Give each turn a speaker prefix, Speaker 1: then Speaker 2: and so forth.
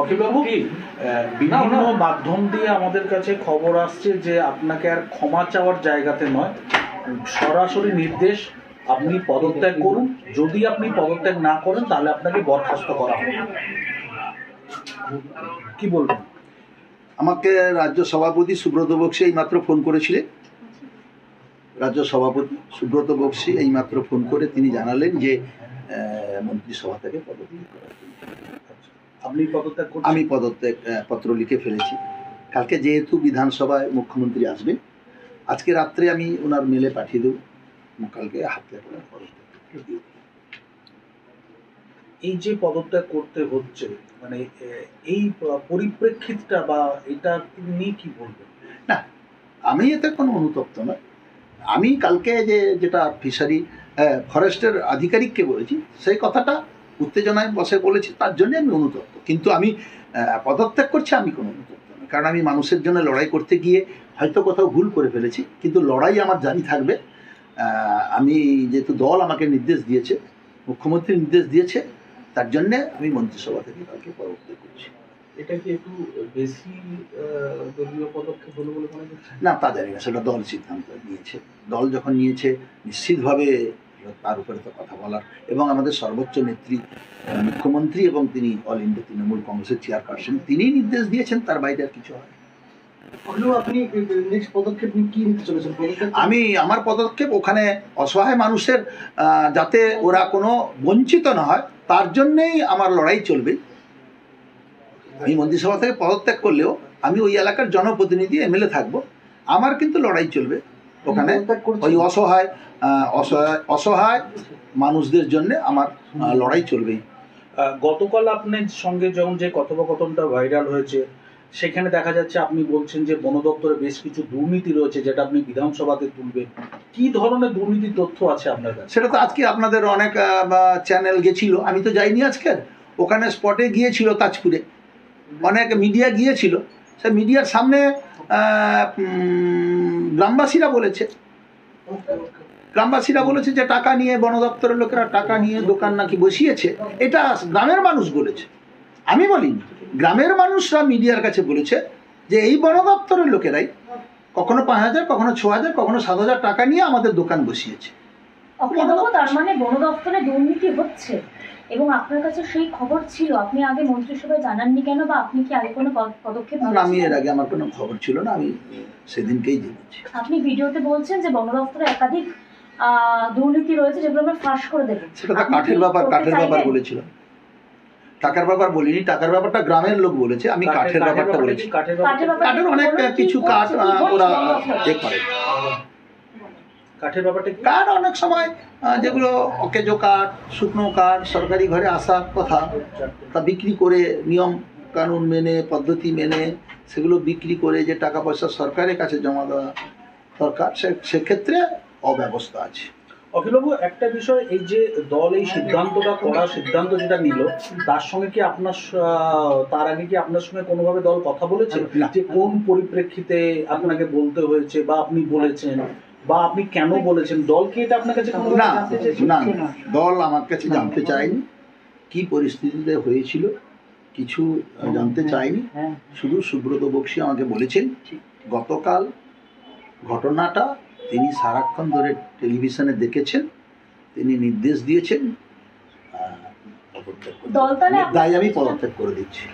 Speaker 1: অখিলবাবু বিভিন্ন মাধ্যম দিয়ে আমাদের কাছে খবর আসছে যে আপনাকে আর ক্ষমা চাওয়ার জায়গাতে নয়। সরাসরি নির্দেশ আপনি পদত্যাগ করুন। যদি আপনি পদত্যাগ না করেন তাহলে আপনাকে বরখাস্ত করা হবে। কি বলবেন?
Speaker 2: আমাকে রাজ্য সভাপতি সুব্রত বক্সি এইমাত্র ফোন করেছিলেন। রাজ্য সভাপতি সুব্রত বক্সি এইমাত্র ফোন করে তিনি জানালেন যে মন্ত্রিসভা থেকে পদত্যাগ করার জন্য।
Speaker 1: আপনি পদত্যাগ
Speaker 2: আমি পদত্যাগ পত্র লিখে ফেলেছি। কালকে যেহেতু বিধানসভায় মুখ্যমন্ত্রী আসবে আজকে রাত্রে আমি ওনার মেলে পাঠিয়ে দেবো। কালকে হাতে পদত্যাগ
Speaker 1: এই যে পদত্যাগ করতে হচ্ছে মানে এই পরিপ্রেক্ষিতটা বা এটা নিয়ে কি বলবেন?
Speaker 2: না আমি এতে কোনো অনুতপ্ত নয় আমি কালকে যে যেটা ফিশারি ফরেস্টের আধিকারিককে বলেছি সেই কথাটা উত্তেজনায় বসে বলেছি তার জন্য আমি অনুতপ্ত। কিন্তু আমি পদত্যাগ করছি আমি কোনো অনুতপ্ত নয় কারণ আমি মানুষের জন্য লড়াই করতে গিয়ে হয়তো কোথাও ভুল করে ফেলেছি কিন্তু লড়াই আমার জারি থাকবে। আমি যেহেতু দল আমাকে নির্দেশ দিয়েছে মুখ্যমন্ত্রী নির্দেশ দিয়েছে তার জন্যে আমি মন্ত্রিসভা থেকে কালকে পদত্যাগ করছি।
Speaker 1: এটা কি একটু বেশি দলীয় পদক্ষেপ হলো বলে মনে
Speaker 2: না তা জানি না সেটা দল সিদ্ধান্ত নিয়েছে। দল যখন নিয়েছে নিশ্চিতভাবে তার উপরে তো কথা বলার। এবং আমাদের সর্বোচ্চ নেত্রী মুখ্যমন্ত্রী এবং তিনি অল ইন্ডিয়া তৃণমূল কংগ্রেসের চেয়ারপারসন তিনি নির্দেশ দিয়েছেন তার বাইরে আর কিছু হয়
Speaker 3: আপনি নেক্সট পদক্ষেপ কি নিতে চলেছেন?
Speaker 2: আমি আমার পদক্ষেপ ওখানে অসহায় মানুষের যাতে ওরা কোনো বঞ্চিত না হয় তার জন্যেই আমার লড়াই চলবে। আমি মন্ত্রিসভা থেকে পদত্যাগ করলেও আমি ওই এলাকার জনপ্রতিনিধি এমএলএ থাকব। আমার কিন্তু লড়াই চলবে। ওখানে ওই অসহায় অসহায় অসহায় মানুষদের জন্য আমার লড়াই চলবেই
Speaker 1: গতকাল আপনার সঙ্গে যখন যে কথোপকথনটা ভাইরাল হয়েছে সেখানে দেখা যাচ্ছে আপনি বলছেন যে বন দপ্তরে বেশ কিছু দুর্নীতি রয়েছে যেটা আপনি বিধানসভাতে তুলবেন। কি ধরনের দুর্নীতির তথ্য আছে আপনার কাছে?
Speaker 2: সেটা তো আজকে আপনাদের অনেক চ্যানেল গেছিল। আমি তো যাইনি আজকে। ওখানে স্পটে গিয়েছিল তাজপুরে। অনেক মিডিয়া গিয়েছিল। সে মিডিয়ার সামনে গ্রামবাসীরা বলেছে। গ্রামবাসীরা বলেছে যে টাকা নিয়ে বন দপ্তরের লোকেরা টাকা নিয়ে দোকান নাকি বসিয়েছে। এটা গ্রামের মানুষ বলেছে। আমি বলি, গ্রামের মানুষরা মিডিয়ার কাছে বলেছে যে এই বন দপ্তরের লোকেরাই কখনো পাঁচ হাজার, কখনো ছ হাজার, কখনো সাত হাজার টাকা নিয়ে আমাদের দোকান বসিয়েছে।
Speaker 4: অখিলবাবু তার মানে বন দপ্তরে দুর্নীতি হচ্ছে। এবং আপনার কাছে সেই খবর ছিল। আপনি আগে মন্ত্রিসভায় জানাননি কেন বা আপনি কি আগে কোনো পদক্ষেপ
Speaker 2: আমি এর আগে আমার কোনো খবর ছিল না। আমি সেদিনকেই জেনেছি।
Speaker 4: আপনি ভিডিওতে বলছেন যে বন দপ্তরে একাধিক আহ, দুর্নীতি রয়েছে যেগুলো আমরা ফাঁস করে দেবো।
Speaker 2: সেটা তো কাঠের ব্যাপার কাঠের ব্যাপার? বলেছিলাম টাকার ব্যাপার বলিনি। টাকার ব্যাপারটা গ্রামের লোক বলেছে। আমি কাঠের ব্যাপারটা বলেছি।
Speaker 1: কাঠের
Speaker 2: অনেক কিছু কাঠ ওরা? এ করে।
Speaker 1: কাঠের ব্যাপারটা?
Speaker 2: কাঠ অনেক সময় যেগুলো অকেজো কাঠ শুকনো কাঠ সরকারি ঘরে আসার কথা তা বিক্রি করে নিয়ম কানুন মেনে পদ্ধতি মেনে সেগুলো বিক্রি করে যে টাকা পয়সা সরকারের কাছে জমা দেওয়া দরকার সে- সেক্ষেত্রে অব্যবস্থা আছে
Speaker 1: অখিলবাবু একটা বিষয় এই যে দল এই সিদ্ধান্তটা করার সিদ্ধান্ত যেটা নিল তার সঙ্গে কি আপনার তার আগে কি আপনার সঙ্গে কোনোভাবে দল কথা বলেছে। যে কোন পরিপ্রেক্ষিতে আপনাকে বলতে হয়েছে বা আপনি বলেছেন বা আপনি কেন বলেছেন? দল কি এটা আপনার কাছে
Speaker 2: না না না, দল আমার কাছে জানতে চায়নি। কি পরিস্থিতিতে হয়েছিল কিছু জানতে চায়নি। শুধু সুব্রত বক্সি আমাকে বলেছেন গতকাল ঘটনাটা তিনি সারাক্ষণ ধরে টেলিভিশনে দেখেছেন তিনি নির্দেশ দিয়েছেন তাই আমি পদত্যাগ করে দিচ্ছি।